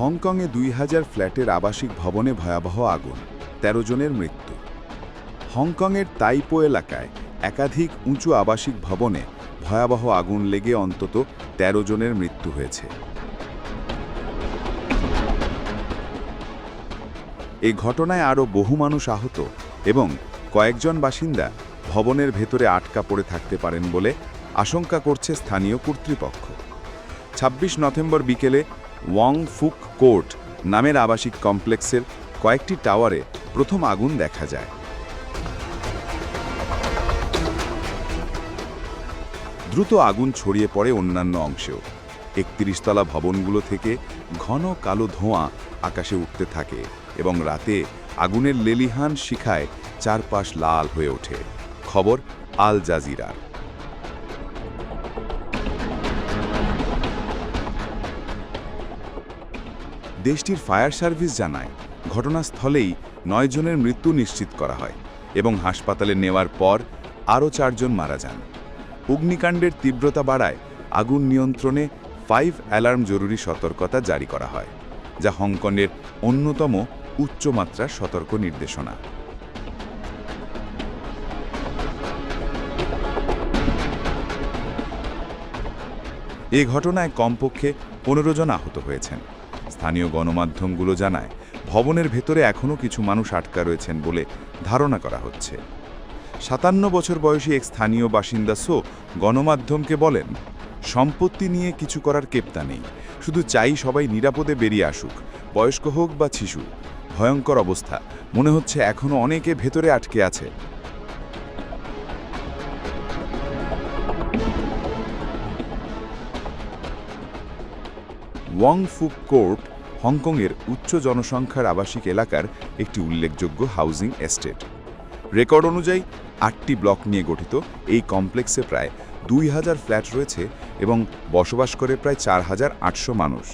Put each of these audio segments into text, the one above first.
হংকংয়ে দুই হাজার ফ্ল্যাটের আবাসিক ভবনে ভয়াবহ আগুন ১৩ জনের মৃত্যু। হংকংয়ের তাইপো এলাকায় একাধিক উঁচু আবাসিক ভবনে ভয়াবহ আগুন লেগে অন্তত ১৩ জনের মৃত্যু হয়েছে। এই ঘটনায় আরও বহু মানুষ আহত এবং কয়েকজন বাসিন্দা ভবনের ভেতরে আটকা পড়ে থাকতে পারেন বলে আশঙ্কা করছে স্থানীয় কর্তৃপক্ষ। ২৬ নভেম্বর বিকেলে ওয়াং ফুক কোর্ট নামের আবাসিক কমপ্লেক্সের কয়েকটি টাওয়ারে প্রথম আগুন দেখা যায়। দ্রুত আগুন ছড়িয়ে পড়ে অন্যান্য অংশেও। একত্রিশ তলা ভবনগুলো থেকে ঘন কালো ধোঁয়া আকাশে উঠতে থাকে এবং রাতে আগুনের লেলিহান শিখায় চারপাশ লাল হয়ে ওঠে। খবর আল জাজিরার। দেশটির ফায়ার সার্ভিস জানায়, ঘটনাস্থলেই নয় জনের মৃত্যু নিশ্চিত করা হয় এবং হাসপাতালে নেওয়ার পর আরও চারজন মারা যান। অগ্নিকাণ্ডের তীব্রতা বাড়ায় আগুন নিয়ন্ত্রণে ফাইভ অ্যালার্ম জরুরি সতর্কতা জারি করা হয়, যা হংকংয়ের অন্যতম উচ্চমাত্রার সতর্ক নির্দেশনা। এ ঘটনায় কমপক্ষে পনেরো জন আহত হয়েছেন। স্থানীয় গণমাধ্যমগুলো জানায়, ভবনের ভেতরে এখনও কিছু মানুষ আটকা রয়েছেন বলে ধারণা করা হচ্ছে। সাতান্ন বছর বয়সী এক স্থানীয় বাসিন্দা সো গণমাধ্যমকে বলেন, সম্পত্তি নিয়ে কিছু করার কেপ্তা নেই। শুধু চাই সবাই নিরাপদে বেরিয়ে আসুক, বয়স্ক হোক বা শিশু। ভয়ঙ্কর অবস্থা। মনে হচ্ছে এখনও অনেকে ভেতরে আটকে আছে। ওয়াং ফুক কোর্ট হংকংয়ের উচ্চ জনসংখ্যার আবাসিক এলাকার একটি উল্লেখযোগ্য হাউজিং এস্টেট রেকর্ড অনুযায়ী, আটটি ব্লক নিয়ে গঠিত এই কমপ্লেক্সে প্রায় দুই হাজার ফ্ল্যাট রয়েছে এবং বসবাস করে প্রায় চার হাজার আটশো মানুষ।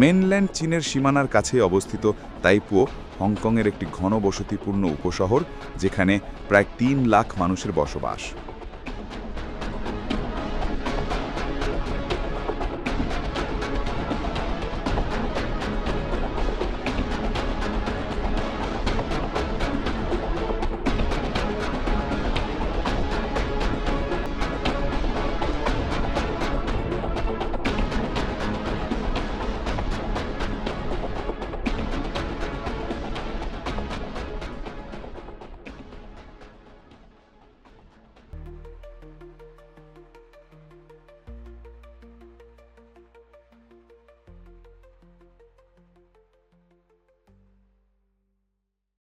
মেনল্যান্ড চীনের সীমানার কাছে অবস্থিত তাইপুও হংকংয়ের একটি ঘনবসতিপূর্ণ উপশহর যেখানে প্রায় তিন লাখ মানুষের বসবাস।